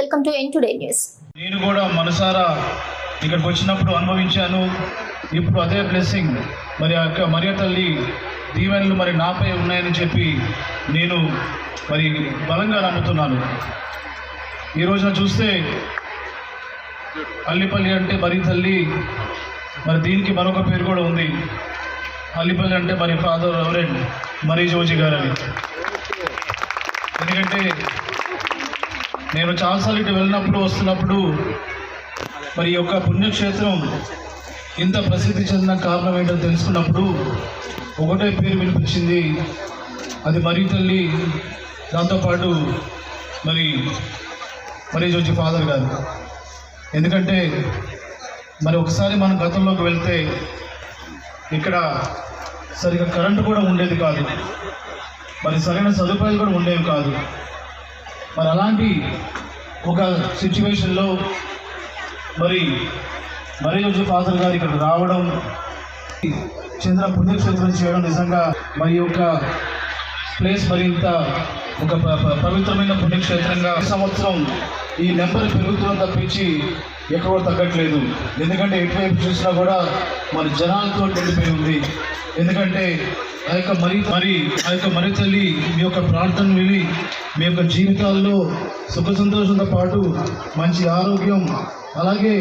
ఎన్ today news నేను కూడా మనసారా ఇక్కడికి వచ్చినప్పుడు అనుభవించాను. ఇప్పుడు అదే బ్లెస్సింగ్ మరి ఆ యొక్క మరియ తల్లి దీవెనలు మరి నాపై ఉన్నాయని చెప్పి నేను మరి బలంగా నమ్ముతున్నాను. ఈ రోజున చూస్తే అల్లిపల్లి అంటే మరి తల్లి మరి దీనికి మరొక పేరు కూడా ఉంది. అల్లిపల్లి అంటే మరి ఫాదర్ రెవరెండ్ మరీ జోజి గారు అని ఎందుకంటే నేను చాలాసార్లు ఇటు వెళ్ళినప్పుడు వస్తున్నప్పుడు మరి యొక్క పుణ్యక్షేత్రం ఇంత ప్రసిద్ధి చెందిన కారణం ఏంటో తెలుసుకున్నప్పుడు ఒకటే పేరు వినిపించింది. అది మరీ తల్లి దాంతోపాటు మరి మరి జోజి ఫాదర్ గారు. ఎందుకంటే మరి ఒకసారి మనం గతంలోకి వెళ్తే ఇక్కడ సరిగ్గా కరెంటు కూడా ఉండేది కాదు. మరి సరైన సదుపాయాలు కూడా ఉండేవి కాదు. మరి అలాంటి ఒక సిచ్యువేషన్లో మరి మరి రోజు ఫాదర్ గారు ఇక్కడ రావడం చంద్ర పుణ్యక్షేత్రం చేయడం నిజంగా మరి యొక్క ప్లేస్ మరింత ఒక ప- పవిత్రమైన పుణ్యక్షేత్రంగా సంవత్సరం ఈ నెంబర్ పెరుగుతున్న తప్పించి ఎక్కడ తగ్గట్లేదు. ఎందుకంటే ఎటువైపు చూసినా కూడా మరి జనాలతో నిండిపోయి ఉంది. ఎందుకంటే ఆ యొక్క మరి మరి ఆ యొక్క మరి తల్లి మీ యొక్క ప్రార్థన విని మీ యొక్క జీవితాల్లో సుఖ సంతోషంతో పాటు మంచి ఆరోగ్యం అలాగే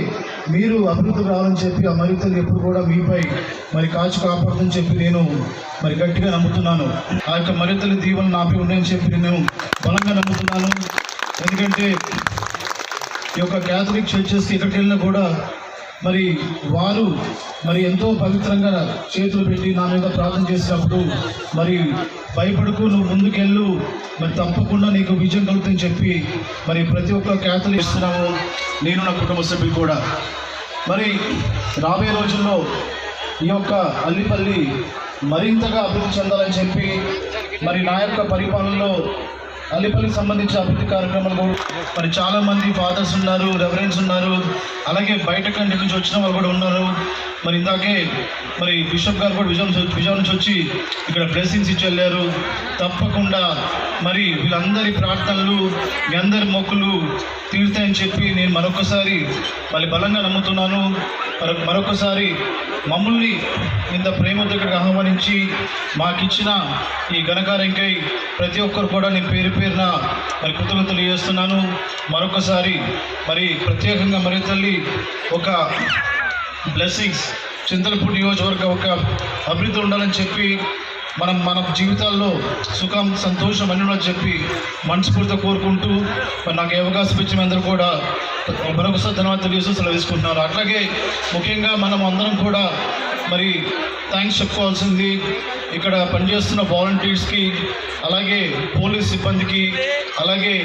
మీరు అభివృద్ధి రావాలని చెప్పి ఆ మరి తల్లి ఎప్పుడు కూడా మీపై మరి కాచి కాపాడుతుందని చెప్పి నేను మరి గట్టిగా నమ్ముతున్నాను. ఆ యొక్క మరి తల్లి దీవెనలు నాపై ఉన్నాయని చెప్పి నేను బలంగా నమ్ముతున్నాను. ఎందుకంటే ఈ యొక్క క్యాథలిక్ చర్చెస్కి ఎక్కడికి వెళ్ళినా కూడా మరి వారు మరి ఎంతో పవిత్రంగా చేతులు పెట్టి నా మీద ప్రార్థన చేసినప్పుడు మరి భయపడుకు నువ్వు ముందుకెళ్ళు మరి తప్పకుండా నీకు విజయం కలుగుతుందని చెప్పి మరి ప్రతి ఒక్క క్యాథలిక్ ఇస్తున్నాము నేను నా కుటుంబ సభ్యులు కూడా. మరి రాబోయే రోజుల్లో ఈ యొక్క అల్లిపల్లి మరింతగా అభివృద్ధి చెందాలని చెప్పి మరి నా యొక్క పరిపాలనలో అల్లిపల్లికి సంబంధించిన అభివృద్ధి కార్యక్రమాలు కూడా మరి చాలా మంది ఫాదర్స్ ఉన్నారు రెఫరెన్స్ ఉన్నారు. అలాగే బయట కంటి నుంచి వచ్చిన వాళ్ళు కూడా ఉన్నారు. మరి ఇందాకే మరి బిషప్ గారు కూడా విజయం విజయం నుంచి వచ్చి ఇక్కడ బ్లెస్సింగ్స్ ఇచ్చి వెళ్ళారు. తప్పకుండా మరి వీళ్ళందరి ప్రార్థనలు మీ అందరి మొక్కులు తీరుతాయని చెప్పి నేను మరొకసారి మళ్ళీ బలంగా నమ్ముతున్నాను. మరొకసారి మమ్మల్ని ఇంత ప్రేమతో ఇక్కడికి ఆహ్వానించి మాకిచ్చిన ఈ ఘనకార్యంకై ప్రతి ఒక్కరు కూడా నేను పేరు పేరున మరి కృతజ్ఞతలు చేస్తున్నాను మరొకసారి మరి ప్రత్యేకంగా మరి తల్లి ఒక బ్లెస్సింగ్స్ చింతలపూడి నియోజకవర్గ ఒక అభివృద్ధి ఉండాలని చెప్పి మనం మన జీవితాల్లో సుఖం సంతోషం అని చెప్పి మనస్ఫూర్తిగా కోరుకుంటూ మరి నాకు అవకాశం ఇచ్చిన అందరూ కూడా మరొకసారి ధన్యవాదాలు తెలియజేస్తూ సెలవు అట్లాగే ముఖ్యంగా మనం అందరం కూడా మరి థ్యాంక్స్ చెప్పుకోవాల్సింది ఇక్కడ పనిచేస్తున్న వాలంటీర్స్కి అలాగే పోలీస్ సిబ్బందికి అలాగే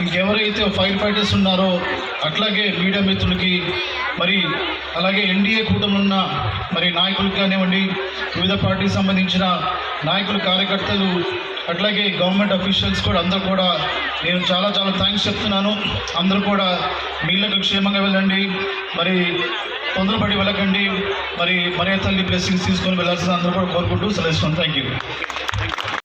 ఇంకెవరైతే ఫైర్ ఫైటర్స్ ఉన్నారో అట్లాగే మీడియా మిత్రులకి మరి అలాగే ఎన్డీఏ కూటమిలో ఉన్న మరి నాయకులకు కానివ్వండి వివిధ పార్టీకి సంబంధించిన నాయకులు కార్యకర్తలు అట్లాగే గవర్నమెంట్ అఫీషియల్స్ కూడా అందరూ కూడా నేను చాలా చాలా థ్యాంక్స్ చెప్తున్నాను. అందరూ కూడా మీళ్ళకు క్షేమంగా వెళ్ళండి. మరి తొందరపడి వెళ్ళకండి. మరి మరే తల్లి బ్లెస్సింగ్స్ తీసుకొని వెళ్ళాల్సిన అందరూ కూడా కోరుకుంటూ సెలవుస్తున్నాను. Thank you